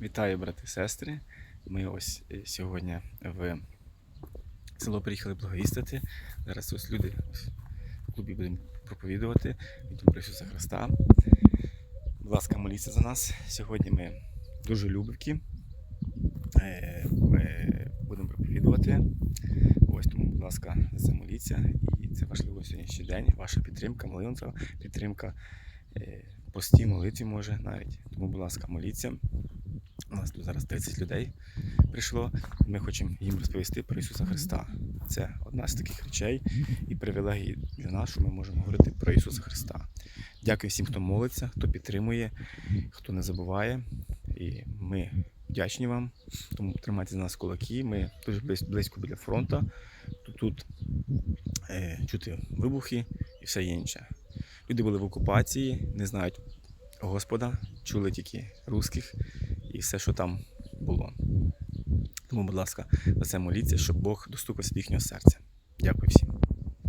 Вітаю, брати і сестри. Ми ось е, сьогодні в село приїхали благовістити. Зараз ось люди ось в клубі будемо проповідувати від Ісуса Христа. Будь ласка, моліться за нас. Сьогодні ми дуже любивки. Е, Ми будемо проповідувати. Ось тому, будь ласка, за це моліться. І це важливо сьогоднішній день. Ваша підтримка, молитва, підтримка е, пості, молитві може навіть. Тому, будь ласка, моліться. У нас тут зараз 30 людей прийшло. Ми хочемо їм розповісти про Ісуса Христа. Це одна з таких речей і привілегій для нас, що ми можемо говорити про Ісуса Христа. Дякую всім, хто молиться, хто підтримує, хто не забуває. І ми вдячні вам. Тому тримайте за нас кулаки. Ми дуже близько біля фронту. Тут, тут е, чути вибухи і все інше. Люди були в окупації, не знають Господа, чули тільки русських і все, що там було. Тому, будь ласка, за це моліться, щоб Бог достукався до їхнього серця. Дякую всім.